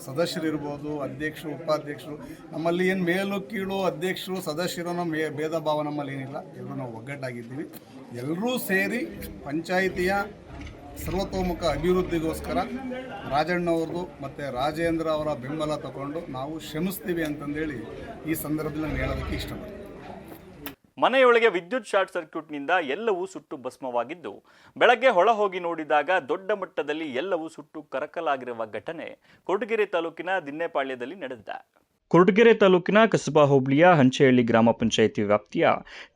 ಸದಸ್ಯರು ಇರ್ಬೋದು, ಅಧ್ಯಕ್ಷರು, ಉಪಾಧ್ಯಕ್ಷರು, ನಮ್ಮಲ್ಲಿ ಏನು ಮೇಲು ಕೀಳು ಅಧ್ಯಕ್ಷರು, ಸದಸ್ಯರು ನಮ್ಮ ಭೇದ ಭಾವ ನಮ್ಮಲ್ಲಿ ಏನಿಲ್ಲ. ಎಲ್ಲರೂ ನಾವು ಒಗ್ಗಟ್ಟಾಗಿದ್ದೀವಿ. ಎಲ್ಲರೂ ಸೇರಿ ಪಂಚಾಯಿತಿಯ ಸರ್ವತೋಮುಖ ಅಭಿವೃದ್ಧಿಗೋಸ್ಕರ ರಾಜಣ್ಣವ್ರದ್ದು ಮತ್ತು ರಾಜೇಂದ್ರ ಅವರ ಬೆಂಬಲ ತಗೊಂಡು ನಾವು ಶ್ರಮಿಸ್ತೀವಿ ಅಂತಂದೇಳಿ ಈ ಸಂದರ್ಭದಲ್ಲಿ ನಾನು ಹೇಳೋದಕ್ಕೆ ಇಷ್ಟಪಡ್ತೀನಿ. ಮನೆಯೊಳಗೆ ವಿದ್ಯುತ್ ಶಾರ್ಟ್ ಸರ್ಕ್ಯೂಟ್ನಿಂದ ಎಲ್ಲವೂ ಸುಟ್ಟು ಭಸ್ಮವಾಗಿದ್ದು, ಬೆಳಗ್ಗೆ ಹೊಳ ಹೋಗಿ ನೋಡಿದಾಗ ದೊಡ್ಡ ಮಟ್ಟದಲ್ಲಿ ಎಲ್ಲವೂ ಸುಟ್ಟು ಕರಕಲಾಗಿರುವ ಘಟನೆ ಕೊಡಗಿರಿ ತಾಲೂಕಿನ ದಿನ್ನೆಪಾಳ್ಯದಲ್ಲಿ ನಡೆದಿದೆ. ಕೊರಟಗೆರೆ ತಾಲೂಕಿನ ಕಸಬಾ ಹೋಬಳಿಯ ಹಂಚೆಹಳ್ಳಿ ಗ್ರಾಮ ಪಂಚಾಯಿತಿ ವ್ಯಾಪ್ತಿಯ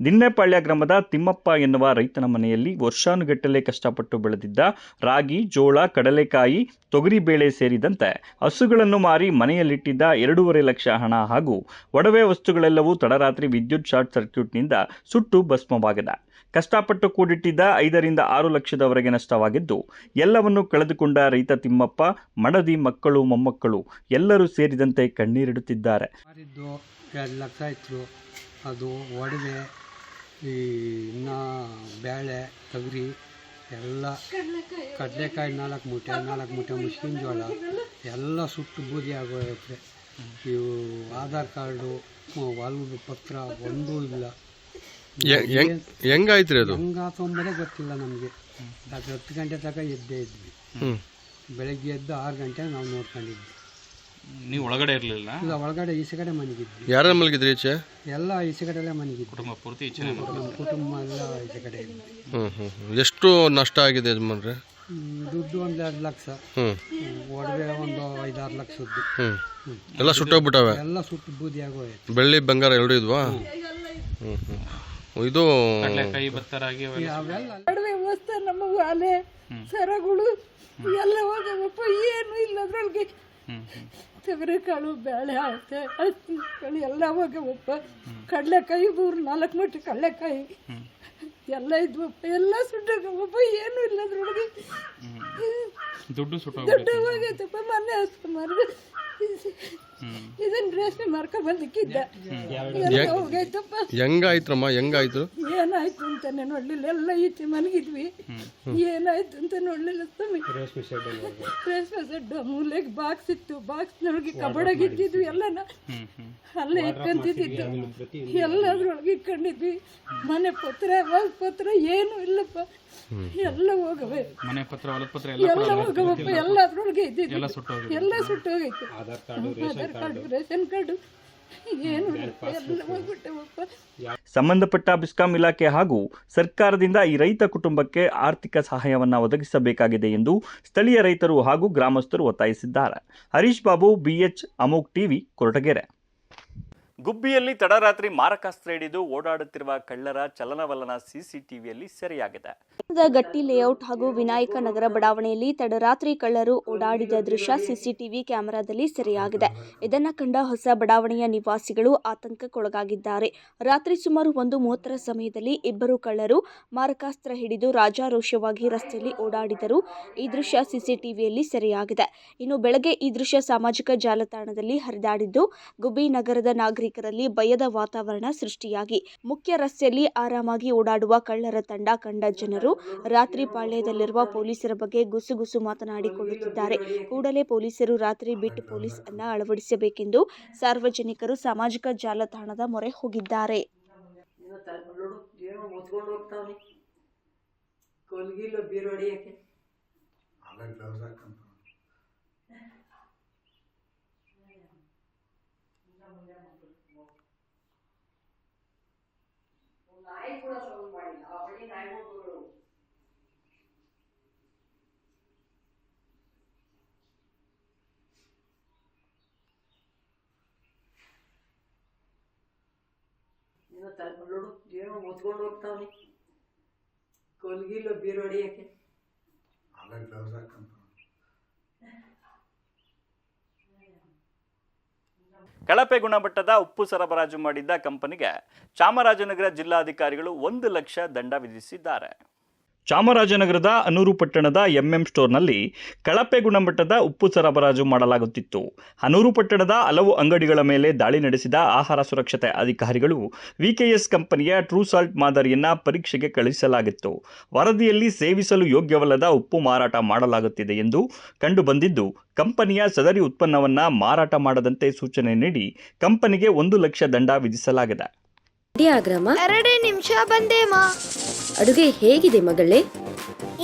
ದಿನ್ನೆಪಾಳ್ಯ ಗ್ರಾಮದ ತಿಮ್ಮಪ್ಪ ಎನ್ನುವ ರೈತನ ಮನೆಯಲ್ಲಿ ವರ್ಷಾನುಗಟ್ಟಲೆ ಕಷ್ಟಪಟ್ಟು ಬೆಳೆದಿದ್ದ ರಾಗಿ, ಜೋಳ, ಕಡಲೆಕಾಯಿ ತೊಗರಿಬೇಳೆ ಸೇರಿದಂತೆ ಹಸುಗಳನ್ನು ಮಾರಿ ಮನೆಯಲ್ಲಿಟ್ಟಿದ್ದ ಎರಡೂವರೆ ಲಕ್ಷ ಹಣ ಹಾಗೂ ಒಡವೆ ವಸ್ತುಗಳೆಲ್ಲವೂ ತಡರಾತ್ರಿ ವಿದ್ಯುತ್ ಶಾರ್ಟ್ ಸರ್ಕ್ಯೂಟ್ನಿಂದ ಸುಟ್ಟು ಭಸ್ಮವಾಗಿದೆ. ಕಷ್ಟಪಟ್ಟು ಕೂಡಿಟ್ಟಿದ್ದ ಐದರಿಂದ ಆರು ಲಕ್ಷದವರೆಗೆ ನಷ್ಟವಾಗಿದ್ದು, ಎಲ್ಲವನ್ನು ಕಳೆದುಕೊಂಡ ರೈತ ತಿಮ್ಮಪ್ಪ, ಮಡದಿ ಮಕ್ಕಳು, ಮೊಮ್ಮಕ್ಕಳು ಎಲ್ಲರೂ ಸೇರಿದಂತೆ ಕಣ್ಣೀರಿಡುತ್ತಿದ್ದಾರೆ. ಎರಡು ಲಕ್ಷ ಇತ್ತು. ಅದು ಒಡವೆ, ಈ ಇನ್ನ ಬೇಳೆ ತೊಗರಿ ಎಲ್ಲ ಕಡಲೆಕಾಯಿ ನಾಲ್ಕು ಮೂಟೆ ನಾಲ್ಕು ಮೂಟೆ ಮುಸ್ಲಿಂ ಜೋಳ ಎಲ್ಲ ಸುಟ್ಟು ಬೂದಿ ಆಗೋಗುತ್ತೆ ಇವು ಆಧಾರ್ ಕಾರ್ಡು ಹೊಲದ ಪತ್ರ ಒಂದೂ ಇಲ್ಲ. ಹೆಂಗಾಯ್ತ್ರಿ ಅದು? ಹೆಂಗಾತು ಅಂಬೋದೇ ಗೊತ್ತಿಲ್ಲ ನಮಗೆ. ಅದು ಹತ್ತು ಗಂಟೆ ತನಕ ಎದ್ದೇ ಇದ್ವಿ. ಬೆಳಗ್ಗೆ ಎದ್ದು ಆರು ಗಂಟೆ ನಾವು ನೋಡ್ಕೊಂಡಿದ್ವಿ. ನೀವು ಒಳಗಡೆ ಇರಲಿಲ್ಲ? ಇಲ್ಲ ಒಳಗಡೆ ಈಚೆ ಕಡೆ ಮನೆಗಿದ್ವಿ. ಯಾರ ಮಲಗಿದ್ರಿ ಈಚೆ? ಎಲ್ಲ ಈಚೆ ಕಡೆಯಲ್ಲೇ ಮನೆಗಿದ್ವಿ. ಕುಟುಂಬ ಪೂರ್ತಿ ಈಚೆ ನಮ್ಮ ಕುಟುಂಬ ಎಲ್ಲ ಈಚೆ ಕಡೆ ಇದ್ವಿ. ಹ್ಞೂ ಹ್ಮ್. ಎಷ್ಟು ನಷ್ಟ ಆಗಿದೆ ಯಜಮಾನ್ರೆ? ಹ್ಮ್, ದುಡ್ಡು ಒಂದು ಎರಡು ಲಕ್ಷ. ಹ್ಞೂ ಹ್ಮ್, ಒಡವೆ ಒಂದು ಐದಾರು ಲಕ್ಷದ್ದು. ಹ್ಞೂ ಎಲ್ಲ ಸುಟ್ಟೋಗ್ಬಿಟ್ಟವೆ? ಎಲ್ಲ ಸುಟ್ಟು ಬೂದಿ ಆಗೋಯ್ತು ಬೆಳ್ಳಿ ಬಂಗಾರ ಎರಡು ಇದ್ವಾ? ಹ್ಞೂ ಹ್ಮ್. ಇದು ಕಡಲೆಕಾಯಿ ಕಡಿಮೆ ವಸ್ತು ನಮ್ಮ ವಾಲೆ ಸರಗಳು ಎಲ್ಲ ಹೋಗವಪ್ಪ ಏನು ಇಲ್ಲ ಅದ್ರೊಳಗೆ. ತೊಗರಿಕಾಳು ಬೇಳೆ ಹಾಕ್ತೆ ಹತ್ತಿಕಾಳು ಎಲ್ಲ ಹೋಗವಪ್ಪ ಕಡಲೆಕಾಯಿ ಮೂರು ನಾಲ್ಕು ಮೂಟೆ ಕಡಲೆಕಾಯಿ. ಎಲ್ಲ ಇದ್ವಪ್ಪ ಎಲ್ಲ ಸುಟ್ಟೋಗವಪ್ಪ ಏನು ಇಲ್ಲ ಅದ್ರೊಳಗೆ. ದುಡ್ಡು ಸುಟ್ಟು ದುಡ್ಡು ಹೋಗೈತಪ್ಪ ಮೊನ್ನೆ ಸುಮಾರು ಇದನ್ನ ರೇಷ್ಮೆ ಮಾರ್ಕೊಂಡ್ ಬಂದಿಕ್ಕಿದ್ದ. ಎಲ್ಲ ಹೋಗೈತಪ್ಪ ಹೆಂಗಾಯ್ತ್ರಮ್ಮ ಹೆಂಗಾಯ್ತು? ಏನಾಯ್ತು ಅಂತಾನೆ ನೋಡ್ಲಿಲ್ಲ. ಎಲ್ಲ ಈಚೆ ಮನಗಿದ್ವಿ ಏನಾಯ್ತು ಅಂತ ನೋಡ್ಲಿಲ್ಲ ಸ್ವಾಮಿ. ರೇಷ್ಮೆ ಸೆಡ್ಡು ಮೂಲೆಗೆ ಬಾಕ್ಸ್ ಇತ್ತು. ಬಾಕ್ಸ್ನೊಳಗೆ ಕಬಡಾಗಿ ಇದ್ದಿದ್ವಿ ಎಲ್ಲನ. ಅಲ್ಲೇ ಇಟ್ಕೊಂತಿದ್ದು ಎಲ್ಲದ್ರೊಳಗೆ ಇಟ್ಕೊಂಡಿದ್ವಿ. ಮನೆ ಪತ್ರ ಹೊಲ ಪತ್ರ ಏನು ಇಲ್ಲಪ್ಪ. ಎಲ್ಲ ಹೋಗವೆ. ಮನೆ ಪತ್ರ ಹೊಲ ಪತ್ರ ಎಲ್ಲ ಹೋಗವಪ್ಪ. ಎಲ್ಲ ಅದ್ರೊಳಗೆ ಇದ್ದಿದ್ದು. ಎಲ್ಲ ಸುಟ್ಟೋಗೈತೆ ಆಧಾರ್ ಕಾರ್ಡು ರೇಷನ್ ಕಾರ್ಡು. ಏನು ಸಂಬಂಧಪಟ್ಟ ಬಿಸ್ಕಾಂ ಇಲಾಖೆ ಹಾಗೂ ಸರ್ಕಾರದಿಂದ ಈ ರೈತ ಕುಟುಂಬಕ್ಕೆ ಆರ್ಥಿಕ ಸಹಾಯವನ್ನು ಒದಗಿಸಬೇಕಾಗಿದೆ ಎಂದು ಸ್ಥಳೀಯ ರೈತರು ಹಾಗೂ ಗ್ರಾಮಸ್ಥರು ಒತ್ತಾಯಿಸಿದ್ದಾರೆ. ಹರೀಶ್ ಬಾಬು ಬಿಎಚ್ ಅಮೋಕ್ ಟಿವಿ ಕೊರಟಗೆರೆ. ಗುಬ್ಬಿಯಲ್ಲಿ ತಡರಾತ್ರಿ ಮಾರಕಾಸ್ತ್ರ ಹಿಡಿದು ಓಡಾಡುತ್ತಿರುವ ಕಳ್ಳರ ಚಲನವಲನ ಸಿಸಿಟಿವಿಯಲ್ಲಿ ಸೆರೆಯಾಗಿದೆ. ಗಟ್ಟಿ ಲೇಔಟ್ ಹಾಗೂ ವಿನಾಯಕ ನಗರ ಬಡಾವಣೆಯಲ್ಲಿ ತಡರಾತ್ರಿ ಕಳ್ಳರು ಓಡಾಡಿದ ದೃಶ್ಯ ಸಿಸಿಟಿವಿ ಕ್ಯಾಮೆರಾದಲ್ಲಿ ಸೆರೆಯಾಗಿದೆ. ಇದನ್ನ ಕಂಡ ಹೊಸ ಬಡಾವಣೆಯ ನಿವಾಸಿಗಳು ಆತಂಕಕ್ಕೊಳಗಾಗಿದ್ದಾರೆ. ರಾತ್ರಿ ಸುಮಾರು ಒಂದು ಮೂವತ್ತರ ಸಮಯದಲ್ಲಿ ಇಬ್ಬರು ಕಳ್ಳರು ಮಾರಕಾಸ್ತ್ರ ಹಿಡಿದು ರಾಜಾರೋಷವಾಗಿ ರಸ್ತೆಯಲ್ಲಿ ಓಡಾಡಿದರು. ಈ ದೃಶ್ಯ ಸಿಸಿಟಿವಿಯಲ್ಲಿ ಸೆರೆಯಾಗಿದೆ. ಇನ್ನು ಬೆಳಗ್ಗೆ ಈ ದೃಶ್ಯ ಸಾಮಾಜಿಕ ಜಾಲತಾಣದಲ್ಲಿ ಹರಿದಾಡಿದ್ದು, ಗುಬ್ಬಿ ನಗರದ ನಾಗರಿಕರಲ್ಲಿ ಭಯದ ವಾತಾವರಣ ಸೃಷ್ಟಿಯಾಗಿ. ಮುಖ್ಯ ರಸ್ತೆಯಲ್ಲಿ ಆರಾಮಾಗಿ ಓಡಾಡುವ ಕಳ್ಳರ ತಂಡ ಕಂಡ ಜನರು ರಾತ್ರಿ ಪಾಳ್ಯದಲ್ಲಿರುವ ಪೊಲೀಸರ ಬಗ್ಗೆ ಗುಸುಗುಸು ಮಾತನಾಡಿಕೊಳ್ಳುತ್ತಿದ್ದಾರೆ. ಕೂಡಲೇ ಪೊಲೀಸರು ರಾತ್ರಿ ಬಿಟ್ ಪೊಲೀಸ್ ಅನ್ನ ಅಳವಡಿಸಬೇಕೆಂದು ಸಾರ್ವಜನಿಕರು ಸಾಮಾಜಿಕ ಜಾಲತಾಣದ ಮೊರೆ ಹೋಗಿದ್ದಾರೆ. ಕೊಲ್ಗಿಲ್ಲ ಬೀರೊಡಿಯಕ್ಕೆ ಏನೋ ನೋಡು ಏನೋ ಮುಚ್ಕೊಂಡು ಹೋಗ್ತಾವನಿ ಕೊಲ್ಗಿಲ್ಲ ಬೀರೊಡಿಯಕ್ಕೆ ಕಳಪೆ ಗುಣಮಟ್ಟದ ಉಪ್ಪು ಸರಬರಾಜು ಮಾಡಿದ್ದ ಕಂಪನಿಗೆ ಚಾಮರಾಜನಗರ ಜಿಲ್ಲಾಧಿಕಾರಿಗಳು ಒಂದು ಲಕ್ಷ ದಂಡ ವಿಧಿಸಿದ್ದಾರೆ. ಚಾಮರಾಜನಗರದ ಅನೂರು ಪಟ್ಟಣದ ಎಂಎಂ ಸ್ಟೋರ್ನಲ್ಲಿ ಕಳಪೆ ಗುಣಮಟ್ಟದ ಉಪ್ಪು ಸರಬರಾಜು ಮಾಡಲಾಗುತ್ತಿತ್ತು. ಅನೂರು ಪಟ್ಟಣದ ಹಲವು ಅಂಗಡಿಗಳ ಮೇಲೆ ದಾಳಿ ನಡೆಸಿದ ಆಹಾರ ಸುರಕ್ಷತೆ ಅಧಿಕಾರಿಗಳು ವಿಕೆಎಸ್ ಕಂಪನಿಯ ಟ್ರೂ ಸಾಲ್ಟ್ ಮಾದರಿಯನ್ನ ಪರೀಕ್ಷೆಗೆ ಕಳುಹಿಸಲಾಗಿತ್ತು. ವರದಿಯಲ್ಲಿ ಸೇವಿಸಲು ಯೋಗ್ಯವಲ್ಲದ ಉಪ್ಪು ಮಾರಾಟ ಮಾಡಲಾಗುತ್ತಿದೆ ಎಂದು ಕಂಡುಬಂದಿದ್ದು ಕಂಪನಿಯ ಸದರಿ ಉತ್ಪನ್ನವನ್ನು ಮಾರಾಟ ಮಾಡದಂತೆ ಸೂಚನೆ ನೀಡಿ ಕಂಪನಿಗೆ ಒಂದು ಲಕ್ಷ ದಂಡ ವಿಧಿಸಲಾಗಿದೆ. ಎರಡೇ ನಿಮಿಷ ಬಂದೆ ಮಾ ಅಡುಗೆ ಹೇಗಿದೆ ಮಗಳೇ?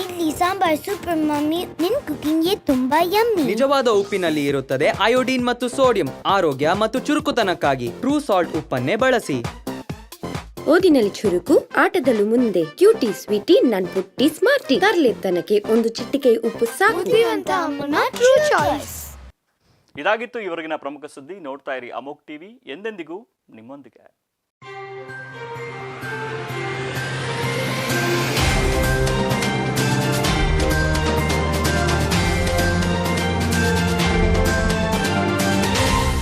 ಇಲ್ಲಿ ಸಾಂಬಾರ್ ಸೂಪರ್ ಮಮ್ಮಿ ನಿನ್ ಕುಕಿಂಗ್ ತುಂಬಾ ಯಮ್ಮಿ ನಿಜವಾದ ಉಪ್ಪಿನಲ್ಲಿ ಇರುತ್ತದೆ ಅಯೋಡಿನ್ ಮತ್ತು ಸೋಡಿಯಂ ಆರೋಗ್ಯ ಮತ್ತು ಚುರುಕುತನಕ್ಕಾಗಿ. ಟ್ರೂ ಸಾಲ್ಟ್ ಉಪ್ಪನ್ನೇ ಬಳಸಿ. ಓದಿನಲ್ಲಿ ಚುರುಕು ಆಟದಲ್ಲೂ ಮುಂದೆ. ಕ್ಯೂಟಿ ಸ್ವೀಟಿ ನನ್ ಪುಟ್ಟಿ ಸ್ಮಾರ್ಟಿ ತರ್ಲೆತ್ತನಕ್ಕೆ ಒಂದು ಚಿಟಿಕೆ ಉಪ್ಪು ಸಾಕು. ಬುದ್ಧಿವಂತ ಅಮ್ಮನ ಟ್ರೂ ಚಾಯ್ಸ್ ಇದಾಗಿತ್ತು ಇವರಿಗಿನ ಪ್ರಮುಖ ಸುದ್ದಿ. ನೋಡ್ತಾ ಇರಿ ಅಮೋಕ್ ಟಿವಿ. ಎಂದೆಂದಿಗೂ ನಿಮ್ಮೊಂದಿಗೆ.